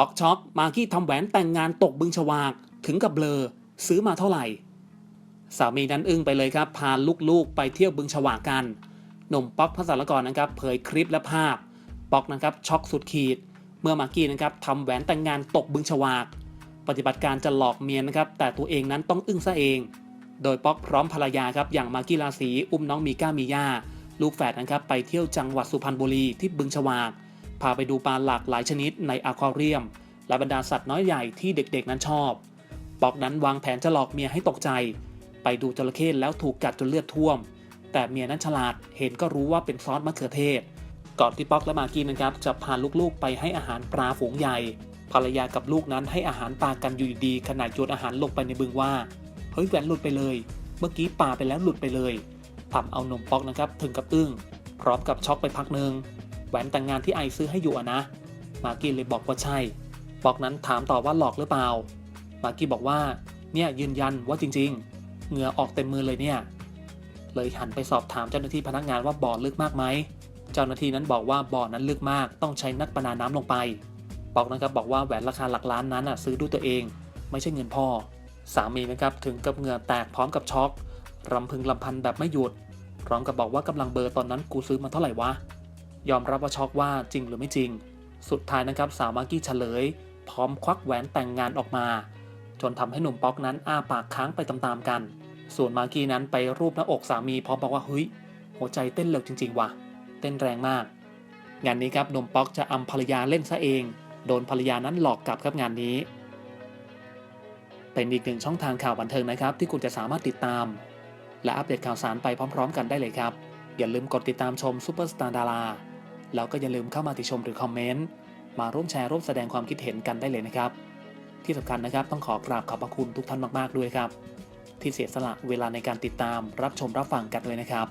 ปอกช็อกมากกี้ทำแหวนแต่งงานตกบึงฉวาก ถึงกับเบลอ ซื้อมาเท่าไหร่ สามีนั้นอึ้งไปเลยครับ พาลูกๆไปเที่ยวบึงฉวากกัน หนุ่มป๊อกพัสรกรนะครับ เผยคลิปและภาพ ป๊อกนะครับช็อกสุดขีด เมื่อมากกี้นะครับทำแหวนแต่งงานตกบึงฉวาก ปฏิบัติการจะหลอกเมียนะครับ แต่ตัวเองนั้นต้องอึ้งซะเอง โดยป๊อกพร้อมภรรยาครับอย่างมากกี้ราศีอุ้มน้องมีก้ามีย่าลูกแฝดนะครับไปเที่ยวจังหวัดสุพรรณบุรีที่บึงฉวาก พาไปดูปลาหลากหลายชนิดในอะควาเรียม และบรรดาสัตว์น้อยใหญ่ที่เด็กๆนั้นชอบ ปอกนั้นวางแผนจะหลอกเมียให้ตกใจ ไปดูจระเข้แล้วถูกกัดจนเลือดท่วม แต่เมียนั้นฉลาดเห็นก็รู้ว่าเป็นซอสมะเขือเทศ ก่อนที่ป๊อกและมากี้นะครับจะพาลูกๆไปให้อาหารปลาฝูงใหญ่ ภรรยากับลูกนั้นให้อาหารปลากันอยู่ดีๆขณะโยนอาหารลงไปในบึงว่า เฮ้ยแหวนหลุดไปเลย เมื่อกี้ปลาไปแล้วหลุดไปเลยทำเอานมป๊อกนะครับถึงกับอึ้งพร้อมกับช็อกไปพักหนึ่ง แหวนแต่งงานที่ไอซื้อให้อยู่อะนะ มากกี้เลยบอกว่าใช่ป๊อกนั้นถามต่อว่าหลอกหรือเปล่า มากกี้บอกว่า เนี่ยยืนยันว่าจริง ๆ เหงื่อออกเต็มมือเลยเนี่ย เลยหันไปสอบถามเจ้าหน้าที่พนักงานว่าบ่อลึกมากไหม เจ้าหน้าที่นั้นบอกว่าบ่อนั้นลึกมาก ต้องใช้นักประดาน้ำลงไปป๊อกนะครับบอกว่าแหวนราคาหลักล้านนั้นอะซื้อด้วยตัวเอง ไม่ใช่เงินพ่อ สามีนะครับถึงกับเหงื่อแตกพร้อมกับช็อกรำพึงรำพันแบบไม่หยุด พร้อมกับบอกว่ากำลังเบอร์ตอนนั้นกูซื้อมาเท่าไหร่วะ ยอมรับว่าช็อกว่าจริงหรือไม่จริง สุดท้ายนะครับสาวมากกี้เฉลย พร้อมควักแหวนแต่งงานออกมา จนทำให้หนุ่มป๊อกนั้นอ้าปากค้างไปตามๆกัน ส่วนมากกี้นั้นไปรูปหน้าอกสามีพร้อมบอกว่าเฮ้ยหัวใจเต้นเร็วจริง ๆ ว่ะ เต้นแรงมาก งานนี้ครับหนุ่มป๊อกจะอำภรรยาเล่นซะเอง โดนภรรยานั้นหลอกกลับครับงานนี้ เป็นอีกหนึ่งช่องทางข่าวบันเทิงนะครับ ที่คุณจะสามารถติดตาม และอัปเดตข่าวสารไปพร้อม ๆ กันได้เลยครับ อย่าลืมกดติดตามชมซูเปอร์สตาร์ดารา แล้วก็อย่าลืมเข้ามาติชมหรือคอมเมนต์มาร่วมแชร์ร่วมแสดงความคิดเห็นกันได้เลยนะครับ ที่สำคัญนะครับต้องขอกราบขอบพระคุณทุกท่านมากๆด้วยครับ ที่เสียสละเวลาในการติดตามรับชมรับฟังกันด้วยนะครับ